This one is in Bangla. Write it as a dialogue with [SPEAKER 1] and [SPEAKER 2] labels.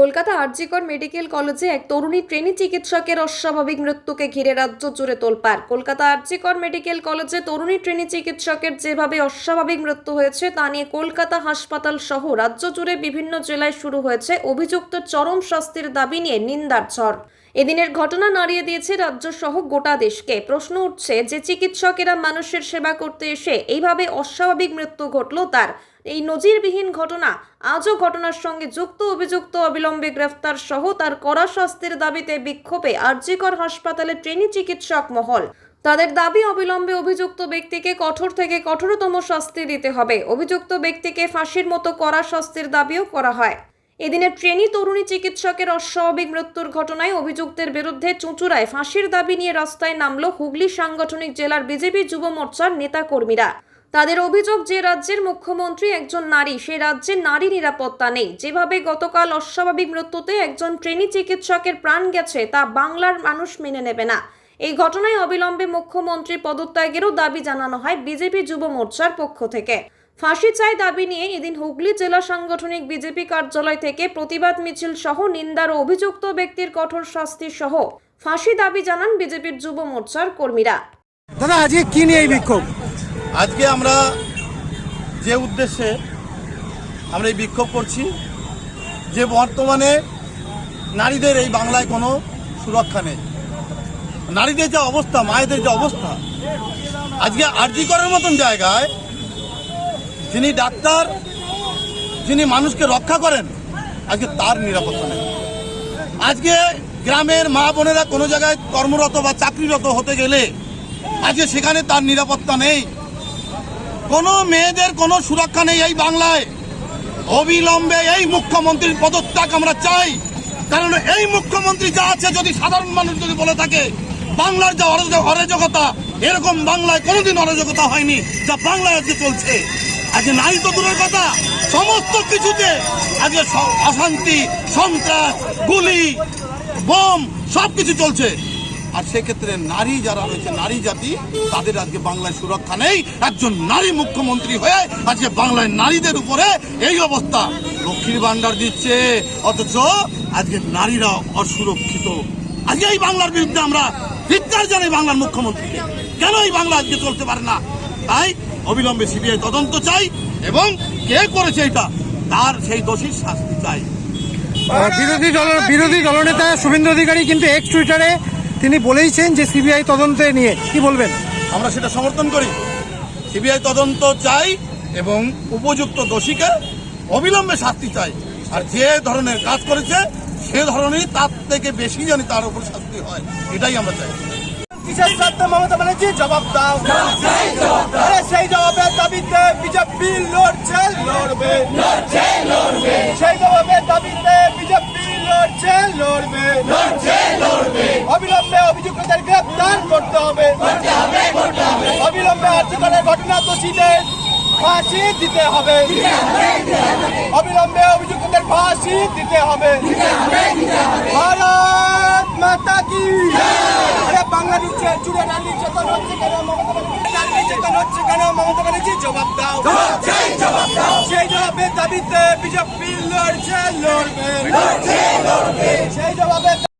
[SPEAKER 1] কলকাতা আরজিকর মেডিকেল কলেজে এক তরুণী ট্রেনি চিকিৎসকের অস্বাভাবিক মৃত্যুকে ঘিরে রাজ্য জুড়ে তোলপাড়। কলকাতা আরজিকর মেডিকেল কলেজে তরুণী ট্রেনি চিকিৎসকের যেভাবে অস্বাভাবিক মৃত্যু হয়েছে, তা নিয়ে কলকাতা হাসপাতাল সহ রাজ্য জুড়ে বিভিন্ন জেলায় শুরু হয়েছে অভিযুক্ত চরম শাস্তির দাবি নিয়ে নিন্দার ঝড়। এদিনের ঘটনা নাড়িয়ে দিয়েছে রাজ্য সহ গোটা দেশকে। প্রশ্ন উঠছে, যে চিকিৎসকেরা মানুষের সেবা করতে এসে এইভাবে অস্বাভাবিক মৃত্যু ঘটল তার এই নজিরবিহীন ঘটনা আজও ঘটনার সঙ্গে যুক্ত, অভিযুক্ত, অবিলম্বে গ্রেফতার সহ তার কড়া শাস্তির দাবিতে বিক্ষোভে আরজিকর হাসপাতালে ট্রেনি চিকিৎসক মহল। তাদের দাবি, অবিলম্বে অভিযুক্ত ব্যক্তিকে কঠোর থেকে কঠোরতম শাস্তি দিতে হবে। অভিযুক্ত ব্যক্তিকে ফাঁসির মতো কড়া শাস্তির দাবিও করা হয়। এদিনের ট্রেনি তরুণী চিকিৎসকের অস্বাভাবিক মৃত্যুর ঘটনায় অভিযুক্তের বিরুদ্ধে চুঁচুড়ায় ফাঁসির দাবি নিয়ে রাস্তায় নামল হুগলি সাংগঠনিক জেলার বিজেপি যুব মোর্চার নেতাকর্মীরা। তাদের অভিযোগ যে রাজ্যের মুখ্যমন্ত্রী একজন নারী, সে রাজ্যে নারী নিরাপত্তা নেই। যেভাবে গতকাল অস্বাভাবিক মৃত্যুতে একজন ট্রেনি চিকিৎসকের প্রাণ গেছে, তা বাংলার মানুষ মেনে নেবে না। এই ঘটনায় অবিলম্বে মুখ্যমন্ত্রী পদত্যাগেরও দাবি জানানো হয় বিজেপি যুব মোর্চার পক্ষ থেকে। ফাঁসি চাই দাবি নিয়ে এদিন হুগলি জেলা সাংগঠনিক বিজেপি কার্যালয় থেকে প্রতিবাদ মিছিল সহ নিন্দার অভিযুক্ত ব্যক্তির কঠোর শাস্তি সহ ফাঁসি দাবি জানান বিজেপির যুব মোর্চার কর্মীরা।
[SPEAKER 2] দাদা, আজকে কি নিয়ে বিক্ষোভ?
[SPEAKER 3] আজকে আমরা যে উদ্দেশ্যে আমরা এই বিক্ষোভ করছি, যে বর্তমানে নারীদের এই বাংলায় কোনো সুরক্ষা নেই। নারীদের যে অবস্থা, মায়েদের যে অবস্থা, আজকে আরজি করার মতন জায়গায় যিনি ডাক্তার, যিনি মানুষকে রক্ষা করেন, আজকে তার নিরাপত্তা নেই। আজকে গ্রামের মা বোনেরা কোনো জায়গায় কর্মরত বা চাকরিরত হতে গেলে আজকে সেখানে তার নিরাপত্তা নেই। কোনো মেয়েদের কোনো সুরক্ষা নেই এই বাংলায়। অবিলম্বে এই মুখ্যমন্ত্রীর পদত্যাগ আমরা চাই। কারণ এই মুখ্যমন্ত্রী যা আছে যদি সাধারণ মানুষ যদি বলে থাকে, বাংলার যা অরাজক- অরাজকতা, এরকম বাংলায় কোনোদিন অরাজকতা হয়নি, যা বাংলায় আজকে চলছে। আজকে নাই তো দূরের কথা। সমস্ত কিছুতে আজকে অশান্তি, সন্ত্রাস, গুলি, বোম সব কিছু চলছে। আর সেক্ষেত্রে নারী যারা রয়েছে, নারী জাতি, তাদের আজকে বাংলায় সুরক্ষা নেই। একজন নারী মুখ্যমন্ত্রী হয়ে আজকে বাংলায় নারীদের উপরে এই অবস্থা। লক্ষ্মীর ভান্ডার দিচ্ছে, অথচ আজকে নারীরা অসুরক্ষিত। আজকে এই বাংলার বিরুদ্ধে আমরা ধিক্কার জানাই বাংলার মুখ্যমন্ত্রীকে। কেন এই বাংলা আজকে চলতে পারে না? তাই অবিলম্বে সিবিআই তদন্ত চাই এবং কে করেছে এটা? তার সেই দোষীর শাস্তি চাই।
[SPEAKER 2] বিরোধী দল বিরোধী দলনেতা শুভেন্দু অধিকারী কিন্তু এক টুইটারে তিনি বলেইছেন যে সিবিআই তদন্তে নিয়ে। কি বলবেন?
[SPEAKER 3] আমরা সেটা সমর্থন করি। সিবিআই তদন্ত চাই এবং উপযুক্ত দোষীকে অবিলম্বে শাস্তি চাই। আর যে ধরনের কাজ করেছে সে ধরনেরই তার থেকে বেশি জানি তার উপর শাস্তি হয় এটাই আমরা চাই।
[SPEAKER 4] কিসের স্বার্থে মমতা ব্যানার্জি? জবাব দাও। আরে সেই জবাবের দাবিতে বিজেপি লড়ছে। লড়বে। সেই জবাবের দাবিতে বিজেপি লড়ছে লড়বে। অবিলম্বে অভিযুক্তদের গ্রেপ্তার করতে হবে অবিলম্বে আর্থিকের ঘটনা দোষীদের ফাঁসি দিতে হবে। অবিলম্বে অভিযুক্তদের ফাঁসি দিতে হবে। ভারত মাতা কি? আরে বাংলা নিচে জুড়ে নারী নির্যাতন হচ্ছে কেন? মমতা ব্যানার্জি নারী নির্যাতন হচ্ছে কেন? মমতা ব্যানার্জি জবাব দাও। সেই জবাবের দাবিতে বিজেপি লড়ছে লড়বে। সেই জবাবের